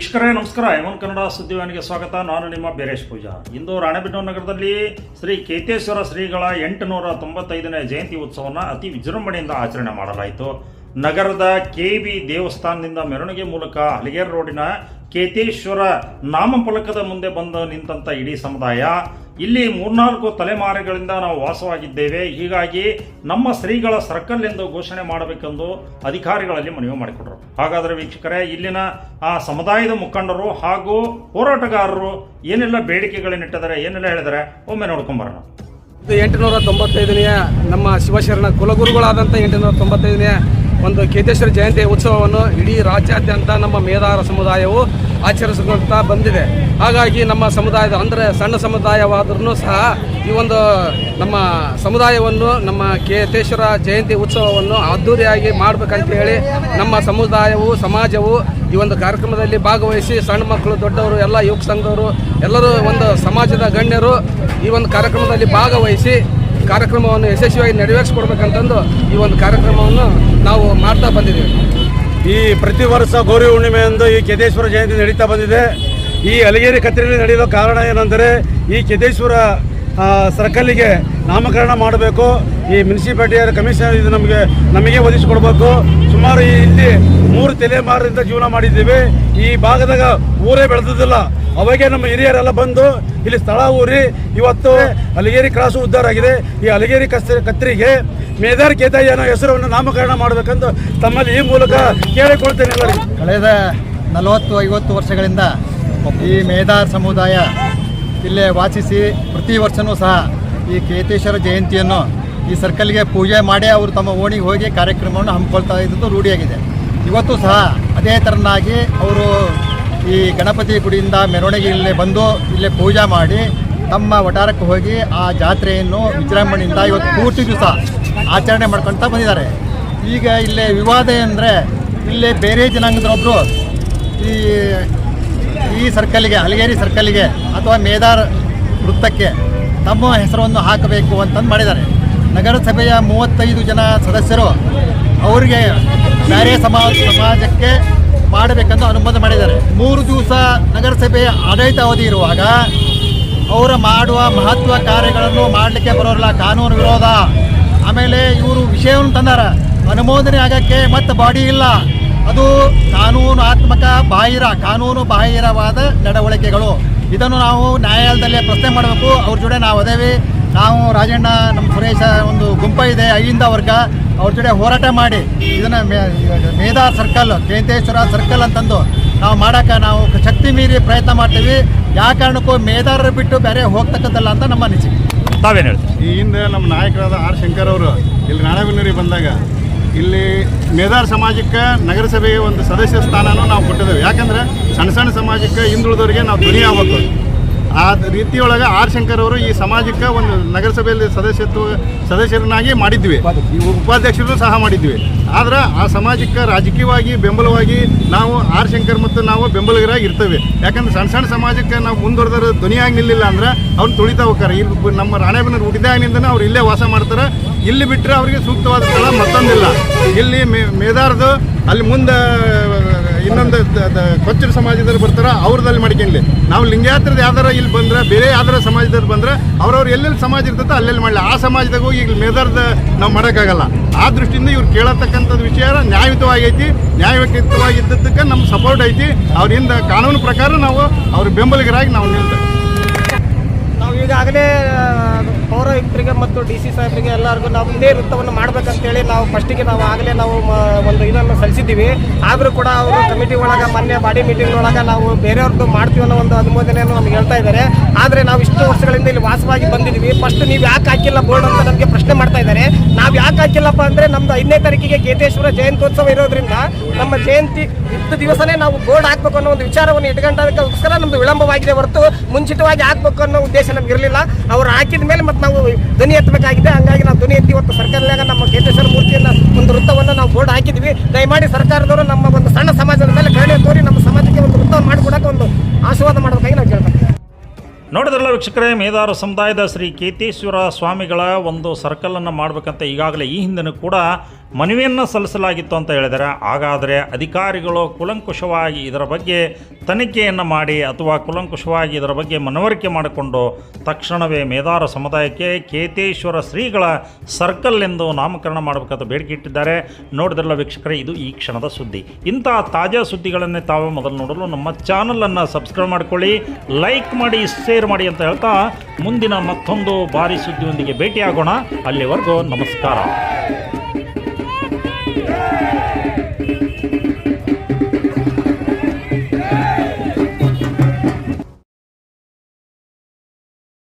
ವೀಕ್ಷಕರೇ, ನಮಸ್ಕಾರ. ಎಮನ್ ಕನ್ನಡ ಸುದ್ದಿವಾಹಿನಿಗೆ ಸ್ವಾಗತ. ನಾನು ನಿಮ್ಮ ಬೇರೇಶ್ ಪೂಜಾ. ಇಂದು ರಾಣೆಬೆನ್ನೂರು ನಗರದಲ್ಲಿ ಶ್ರೀ ಕೇತೇಶ್ವರ ಶ್ರೀಗಳ ಎಂಟುನೂರ ತೊಂಬತ್ತೈದನೇ ಜಯಂತಿ ಉತ್ಸವವನ್ನು ಅತಿ ವಿಜೃಂಭಣೆಯಿಂದ ಆಚರಣೆ ಮಾಡಲಾಯಿತು. ನಗರದ ಕೆ ಬಿ ದೇವಸ್ಥಾನದಿಂದ ಮೆರವಣಿಗೆ ಮೂಲಕ ಹಲಿಗೇರ್ ರೋಡಿನ ಕೇತೇಶ್ವರ ನಾಮಫಲಕದ ಮುಂದೆ ಬಂದು ನಿಂತಂಥ ಇಡೀ ಸಮುದಾಯ. ಇಲ್ಲಿ ಮೂರ್ನಾಲ್ಕು ತಲೆಮಾರುಗಳಿಂದ ನಾವು ವಾಸವಾಗಿದ್ದೇವೆ. ಹೀಗಾಗಿ ನಮ್ಮ ಶ್ರೀಗಳ ಸರ್ಕಲ್ ಎಂದು ಘೋಷಣೆ ಮಾಡಬೇಕೆಂದು ಅಧಿಕಾರಿಗಳಲ್ಲಿ ಮನವಿ ಮಾಡಿಕೊಟ್ರು. ಹಾಗಾದರೆ ವೀಕ್ಷಕರೇ, ಇಲ್ಲಿನ ಆ ಸಮುದಾಯದ ಮುಖಂಡರು ಹಾಗೂ ಹೋರಾಟಗಾರರು ಏನೆಲ್ಲ ಬೇಡಿಕೆಗಳನ್ನಿಟ್ಟಿದ್ದಾರೆ ಏನೆಲ್ಲ ಹೇಳಿದರೆ ಒಮ್ಮೆ ನೋಡ್ಕೊಂಬರೋಣ ಎಂಟುನೂರ ತೊಂಬತ್ತೈದನೆಯ ನಮ್ಮ ಶಿವಶರಣ ಕುಲಗುರುಗಳಾದಂಥ ಎಂಟುನೂರ ತೊಂಬತ್ತೈದನೆಯ ಒಂದು ಕೇತೇಶ್ವರ ಜಯಂತಿ ಉತ್ಸವವನ್ನು ಇಡೀ ರಾಜ್ಯಾದ್ಯಂತ ನಮ್ಮ ಮೇಧಾರ ಸಮುದಾಯವು ಆಚರಿಸಿಕೊಳ್ತಾ ಬಂದಿದೆ. ಹಾಗಾಗಿ ನಮ್ಮ ಸಮುದಾಯದ ಅಂದರೆ ಸಣ್ಣ ಸಮುದಾಯವಾದ್ರೂ ಸಹ ಈ ಒಂದು ನಮ್ಮ ಸಮುದಾಯವನ್ನು, ನಮ್ಮ ಕೇತೇಶ್ವರ ಜಯಂತಿ ಉತ್ಸವವನ್ನು ಅದ್ಧೂರಿಯಾಗಿ ಮಾಡಬೇಕಂತ ಹೇಳಿ ನಮ್ಮ ಸಮುದಾಯವು, ಸಮಾಜವು ಈ ಒಂದು ಕಾರ್ಯಕ್ರಮದಲ್ಲಿ ಭಾಗವಹಿಸಿ ಸಣ್ಣ ಮಕ್ಕಳು, ದೊಡ್ಡವರು, ಎಲ್ಲ ಯುವಕ ಸಂಘದವರು, ಎಲ್ಲರೂ ಒಂದು ಸಮಾಜದ ಗಣ್ಯರು ಈ ಒಂದು ಕಾರ್ಯಕ್ರಮದಲ್ಲಿ ಭಾಗವಹಿಸಿ ಕಾರ್ಯಕ್ರಮವನ್ನು ಯಶಸ್ವಿಯಾಗಿ ನೆರವೇರಿಸಿಕೊಡ್ಬೇಕಂತಂದು ಈ ಒಂದು ಕಾರ್ಯಕ್ರಮವನ್ನು ನಾವು ಮಾಡ್ತಾ ಬಂದಿದ್ದೀವಿ. ಈ ಪ್ರತಿ ವರ್ಷ ಗೌರಿ ಹುಣ್ಣಿಮೆಯಂದು ಈ ಕೆದೇಶ್ವರ ಜಯಂತಿ ನಡೀತಾ ಬಂದಿದೆ. ಈ ಅಲಗೇರಿ ಕತ್ತರಿಯಲ್ಲಿ ನಡೆಯಲು ಕಾರಣ ಏನೆಂದರೆ ಈ ಕೆದೇಶ್ವರ ಸರ್ಕಲ್ಲಿಗೆ ನಾಮಕರಣ ಮಾಡಬೇಕು. ಈ ಮುನ್ಸಿಪಾಲಿಟಿಯ ಕಮಿಷನರ್ ಇದು ನಮಗೆ ನಮಗೆ ಒದಗಿಸಿಕೊಡ್ಬೇಕು. ಸುಮಾರು ಇಲ್ಲಿ ಮೂರು ತಲೆಮಾರದಿಂದ ಜೀವನ ಮಾಡಿದ್ದೀವಿ. ಈ ಭಾಗದಾಗ ಊರೇ ಬೆಳೆದಿಲ್ಲ ಅವಾಗೆ ನಮ್ಮ ಹಿರಿಯರೆಲ್ಲ ಬಂದು ಇಲ್ಲಿ ಸ್ಥಳ ಊರಿ ಇವತ್ತು ಅಲಗೇರಿ ಕ್ರಾಸು ಉದ್ಧಾರ ಆಗಿದೆ. ಈ ಅಲಗೇರಿ ಕಸ್ ಕತ್ತರಿಗೆ ಮೇದಾರ್ ಕೇತಯ್ಯ ಅನ್ನೋ ಹೆಸರನ್ನು ನಾಮಕರಣ ಮಾಡಬೇಕಂತ ತಮ್ಮಲ್ಲಿ ಈ ಮೂಲಕ ಕೇಳಿಕೊಳ್ತೇನೆ ಕಳೆದ ನಲವತ್ತು, ಐವತ್ತು ವರ್ಷಗಳಿಂದ ಈ ಮೇಧಾರ್ ಸಮುದಾಯ ಇಲ್ಲೇ ವಾಸಿಸಿ ಪ್ರತಿ ವರ್ಷವೂ ಸಹ ಈ ಕೇತೇಶ್ವರ ಜಯಂತಿಯನ್ನು ಈ ಸರ್ಕಲ್ಗೆ ಪೂಜೆ ಮಾಡಿ ಅವರು ತಮ್ಮ ಓಣಿಗೆ ಹೋಗಿ ಕಾರ್ಯಕ್ರಮವನ್ನು ಹಮ್ಮಿಕೊಳ್ತಾ ಇದ್ದದ್ದು ರೂಢಿಯಾಗಿದೆ ಇವತ್ತು ಸಹ ಅದೇ ಥರನಾಗಿ ಅವರು ಈ ಗಣಪತಿ ಗುಡಿಯಿಂದ ಮೆರವಣಿಗೆ ಇಲ್ಲೇ ಬಂದು ಇಲ್ಲೇ ಪೂಜೆ ಮಾಡಿ ತಮ್ಮ ವಟಾರಕ್ಕೆ ಹೋಗಿ ಆ ಜಾತ್ರೆಯನ್ನು ವಿಜೃಂಭಣೆಯಿಂದ ಇವತ್ತು ಪೂರ್ತಿ ದಿವಸ ಆಚರಣೆ ಮಾಡ್ಕೊಳ್ತಾ ಬಂದಿದ್ದಾರೆ. ಈಗ ಇಲ್ಲೇ ವಿವಾದ ಅಂದರೆ ಇಲ್ಲೇ ಬೇರೆ ಜನಾಂಗದೊಬ್ಬರು ಈ ಈ ಸರ್ಕಲ್ಗೆ ಹಲಗೇರಿ ಸರ್ಕಲ್ಗೆ ಅಥವಾ ಮೇದಾರ್ ವೃತ್ತಕ್ಕೆ ತಮ್ಮ ಹೆಸರನ್ನು ಹಾಕಬೇಕು ಅಂತಂದು ಮಾಡಿದ್ದಾರೆ. ನಗರಸಭೆಯ ಮೂವತ್ತೈದು ಜನ ಸದಸ್ಯರು ಅವರಿಗೆ ಬೇರೆ ಸಮಾಜ, ಸಮಾಜಕ್ಕೆ ಮಾಡಬೇಕೆಂದು ಅನುಮೋದನೆ ಮಾಡಿದ್ದಾರೆ. ಮೂರು ದಿವಸ ನಗರಸಭೆಯ ಆಡಳಿತ ಅವಧಿ ಇರುವಾಗ ಅವರ ಮಾಡುವ ಮಹತ್ವ ಕಾರ್ಯಗಳನ್ನು ಮಾಡಲಿಕ್ಕೆ ಬರೋಲ್ಲ ಕಾನೂನು ವಿರೋಧ. ಆಮೇಲೆ ಇವರು ವಿಷಯವನ್ನು ತಂದಾರ. ಅನುಮೋದನೆ ಆಗಕ್ಕೆ ಮತ್ತೆ ಬಾಡಿ ಇಲ್ಲ. ಅದು ಕಾನೂನಾತ್ಮಕ ಬಾಹಿರ, ಕಾನೂನು ಬಾಹಿರವಾದ ನಡವಳಿಕೆಗಳು. ಇದನ್ನು ನಾವು ನ್ಯಾಯಾಲಯದಲ್ಲಿ ಪ್ರಶ್ನೆ ಮಾಡಬೇಕು. ಅವ್ರ ಜೊತೆ ನಾವು ಅದೇವಿ. ನಾವು ರಾಜಣ್ಣ ನಮ್ಮ ಸುರೇಶ ಒಂದು ಗುಂಪ ಇದೆ ಐಯಿಂದ ವರ್ಗ. ಅವ್ರ ಜೊತೆ ಹೋರಾಟ ಮಾಡಿ ಇದನ್ನು ಮೇಧಾ ಸರ್ಕಲ್ ಜಯಂತೇಶ್ವರ ಸರ್ಕಲ್ ಅಂತಂದು ನಾವು ಮಾಡಕ್ಕೆ ನಾವು ಶಕ್ತಿ ಮೀರಿ ಪ್ರಯತ್ನ ಮಾಡ್ತೀವಿ. ಯಾವ ಕಾರಣಕ್ಕೂ ಮೇಧಾರರು ಬಿಟ್ಟು ಬೇರೆ ಹೋಗ್ತಕ್ಕದ್ದಲ್ಲ ಅಂತ ನಮ್ಮ ಅನಿಸಿಕೆ. ತಾವೇನು ಹೇಳ್ತೀವಿ ಈ ಹಿಂದೆ ನಮ್ಮ ನಾಯಕರಾದ ಆರ್ ಶಂಕರ್ ಅವರು ಇಲ್ಲಿ ರಾಣೆಬೆನ್ನೂರಿಗೆ ಬಂದಾಗ ಇಲ್ಲಿ ಮೇಧಾರ್ ಸಮಾಜಕ್ಕೆ ನಗರಸಭೆಗೆ ಒಂದು ಸದಸ್ಯ ಸ್ಥಾನನೂ ನಾವು ಕೊಟ್ಟಿದ್ದೇವೆ. ಯಾಕಂದ್ರೆ ಸಣ್ಣ ಸಣ್ಣ ಸಮಾಜಕ್ಕೆ ಹಿಂದುಳಿದವರಿಗೆ ನಾವು ಧ್ವನಿ ಆಗ್ಬೇಕು. ಆ ರೀತಿಯೊಳಗೆ ಆರ್ ಶಂಕರ್ ಅವರು ಈ ಸಮಾಜಕ್ಕೆ ಒಂದು ನಗರಸಭೆಯಲ್ಲಿ ಸದಸ್ಯತ್ವ, ಸದಸ್ಯರನ್ನಾಗಿ ಮಾಡಿದ್ವಿ. ಉಪಾಧ್ಯಕ್ಷರು ಸಹ ಮಾಡಿದ್ವಿ. ಆದ್ರೆ ಆ ಸಮಾಜಕ್ಕೆ ರಾಜಕೀಯವಾಗಿ ಬೆಂಬಲವಾಗಿ ನಾವು ಆರ್ ಶಂಕರ್ ಮತ್ತು ನಾವು ಬೆಂಬಲಿಗರಾಗಿ ಇರ್ತೇವೆ. ಯಾಕಂದ್ರೆ ಸಣ್ಣ ಸಣ್ಣ ಸಮಾಜಕ್ಕೆ ನಾವು ಮುಂದುವರೆದ್ರೆ ಧ್ವನಿಯಾಗಿ ನಿಲ್ಲಿಲ್ಲ ಅಂದ್ರೆ ಅವ್ರು ತುಳಿತಾ ಹೋಗ್ತಾರೆ. ಇಲ್ಲಿ ನಮ್ಮ ರಾಣೆಬೆನ್ನೂರು ಹುಟ್ಟಿದಾಗಿನಿಂದನೇ ಅವ್ರು ಇಲ್ಲೇ ವಾಸ ಮಾಡ್ತಾರೆ. ಇಲ್ಲಿ ಬಿಟ್ಟರೆ ಅವರಿಗೆ ಸೂಕ್ತವಾದ ಸ್ಥಳ ಮತ್ತೊಂದಿಲ್ಲ. ಇಲ್ಲಿ ಮೇದಾರ್ದು ಅಲ್ಲಿ ಮುಂದೆ ಇನ್ನೊಂದು ಕೊಚ್ಚರ ಸಮಾಜದಲ್ಲಿ ಬರ್ತಾರ ಅವ್ರದಲ್ಲಿ ಮಾಡ್ಕೊಂಡ್ಲಿ. ನಾವು ಲಿಂಗಾಯತ್ರದ ಯಾವ್ದಾರ ಇಲ್ಲಿ ಬಂದ್ರೆ, ಬೇರೆ ಯಾವ್ದಾರ ಸಮಾಜದವ್ರು ಬಂದ್ರೆ ಅವ್ರವ್ರು ಎಲ್ಲೆಲ್ಲಿ ಸಮಾಜ ಇರ್ತೈತೆ ಅಲ್ಲೆಲ್ಲಿ ಮಾಡಲಿ. ಆ ಸಮಾಜದಾಗೂ ಈಗ ಮೆದರ್ದ ನಾವು ಮಾಡೋಕ್ಕಾಗಲ್ಲ. ಆ ದೃಷ್ಟಿಯಿಂದ ಇವ್ರು ಕೇಳತಕ್ಕಂಥದ್ದು ವಿಷಯ ನ್ಯಾಯಯುತವಾಗೈತಿ. ನ್ಯಾಯಯುತವಾಗಿದ್ದಕ್ಕೆ ನಮ್ಮ ಸಪೋರ್ಟ್ ಐತಿ. ಅವ್ರಿಂದ ಕಾನೂನು ಪ್ರಕಾರ ನಾವು ಅವ್ರ ಬೆಂಬಲಿಗರಾಗಿ ನಾವು ನಿಲ್ತೇವೆ. ನಾವು ಈಗಾಗಲೇ ಪೌರಾಯುಕ್ತರಿಗೆ ಮತ್ತು ಡಿ ಸಿ ಸಾಹೇಬರಿಗೆ ಎಲ್ಲರಿಗೂ ನಾವು ಇದೇ ವೃತ್ತವನ್ನು ಮಾಡ್ಬೇಕಂತೇಳಿ ನಾವು ಫಸ್ಟಿಗೆ ನಾವು ಆಗಲೇ ನಾವು ಒಂದು ಇದನ್ನು ಸಲ್ಲಿಸಿದ್ದೀವಿ. ಆದರೂ ಕೂಡ ಅವರು ಕಮಿಟಿ ಒಳಗೆ, ಮೊನ್ನೆ ಬಾಡಿ ಮೀಟಿಂಗ್ ಒಳಗೆ ನಾವು ಬೇರೆಯವ್ರದ್ದು ಮಾಡ್ತೀವಿ ಅನ್ನೋ ಒಂದು ಅನುಮೋದನೆಯನ್ನು ನಮ್ಗೆ ಹೇಳ್ತಾ ಇದ್ದಾರೆ. ಆದರೆ ನಾವು ಇಷ್ಟು ವರ್ಷಗಳಿಂದ ಇಲ್ಲಿ ವಾಸವಾಗಿ ಬಂದಿದ್ದೀವಿ. ಫಸ್ಟ್ ನೀವು ಯಾಕೆ ಹಾಕಿಲ್ಲ ಬೋರ್ಡ್ ಅಂತ ನಮಗೆ ಪ್ರಶ್ನೆ ಮಾಡ್ತಾ ಇದ್ದಾರೆ. ನಾವು ಯಾಕೆ ಹಾಕಿಲ್ಲಪ್ಪ ಅಂದರೆ ನಮ್ಮದು ಐದನೇ ತಾರೀಕಿಗೆ ಕೇತೇಶ್ವರ ಜಯಂತ್ಯೋತ್ಸವ ಇರೋದ್ರಿಂದ ನಮ್ಮ ಜಯಂತಿ ಇಷ್ಟು ದಿವಸನೇ ನಾವು ಬೋರ್ಡ್ ಹಾಕ್ಬೇಕು ಅನ್ನೋ ಒಂದು ವಿಚಾರವನ್ನು ಇಟ್ಕೊಂಡದಕ್ಕೋಸ್ಕರ ನಮ್ಮದು ವಿಳಂಬವಾಗಿದೆ ಹೊರತು ಮುಂಚಿತವಾಗಿ ಹಾಕ್ಬೇಕು ಅನ್ನೋ ಉದ್ದೇಶ ನಮ್ಗೆ ಇರಲಿಲ್ಲ. ಅವ್ರು ಹಾಕಿದ ಮೇಲೆ ಮತ್ತೆ ನಾವು ಧ್ವನಿ ಎತ್ತಬೇಕಾಗಿದೆ. ಹಂಗಾಗಿ ನಾವು ಧ್ವನಿ ಎತ್ತಿ ಇವತ್ತು ಸರ್ಕಾರದಾಗ ನಮ್ಮ ಕೇತೇಶ್ವರ ಮೂರ್ತಿಯನ್ನು ಒಂದು ವೃತ್ತವನ್ನು ನಾವು ಬೋರ್ಡ್ ಹಾಕಿದ್ವಿ. ದಯಮಾಡಿ ಸರ್ಕಾರದವರು ನಮ್ಮ ಒಂದು ಸಣ್ಣ ಸಮಾಜದ ಮೇಲೆ ಕರುಣೆ ತೋರಿ ನಮ್ಮ ಸಮಾಜಕ್ಕೆ ಒಂದು ವೃತ್ತವನ್ನು ಮಾಡಿಕೊಡಕ್ಕೆ ಒಂದು ಆಶೀರ್ವಾದ ಮಾಡಬೇಕಾಗಿ ನಾವು ಕೇಳ್ತೇವೆ ನೋಡಿದ್ರಲ್ಲ ವೀಕ್ಷಕರೇ, ಮೇದಾರ ಸಮುದಾಯದ ಶ್ರೀ ಕೇತೇಶ್ವರ ಸ್ವಾಮಿಗಳ ಒಂದು ಸರ್ಕಲನ್ನು ಮಾಡಬೇಕಂತ ಈಗಾಗಲೇ ಈ ಹಿಂದೆನೂ ಕೂಡ ಮನವಿಯನ್ನು ಸಲ್ಲಿಸಲಾಗಿತ್ತು ಅಂತ ಹೇಳಿದರೆ ಹಾಗಾದರೆ ಅಧಿಕಾರಿಗಳು ಕುಲಂಕುಷವಾಗಿ ಇದರ ಬಗ್ಗೆ ತನಿಖೆಯನ್ನು ಮಾಡಿ ಅಥವಾ ಕುಲಂಕುಷವಾಗಿ ಇದರ ಬಗ್ಗೆ ಮನವರಿಕೆ ಮಾಡಿಕೊಂಡು ತಕ್ಷಣವೇ ಮೇದಾರ ಸಮುದಾಯಕ್ಕೆ ಕೇತೇಶ್ವರ ಶ್ರೀಗಳ ಸರ್ಕಲ್ ಎಂದು ನಾಮಕರಣ ಮಾಡಬೇಕಂತ ಬೇಡಿಕೆ ಇಟ್ಟಿದ್ದಾರೆ. ನೋಡಿದ್ರಲ್ಲ ವೀಕ್ಷಕರೇ, ಇದು ಈ ಕ್ಷಣದ ಸುದ್ದಿ. ಇಂಥ ತಾಜಾ ಸುದ್ದಿಗಳನ್ನೇ ತಾವು ಮೊದಲು ನೋಡಲು ನಮ್ಮ ಚಾನಲನ್ನು ಸಬ್ಸ್ಕ್ರೈಬ್ ಮಾಡ್ಕೊಳ್ಳಿ, ಲೈಕ್ ಮಾಡಿ ಶೇರ್ ಮಾಡಿ ಅಂತ ಹೇಳ್ತಾ ಮುಂದಿನ ಮತ್ತೊಂದು ಭಾರಿ ಸುದ್ದಿಯೊಂದಿಗೆ ಭೇಟಿಯಾಗೋಣ. ಅಲ್ಲಿವರೆಗೂ ನಮಸ್ಕಾರ.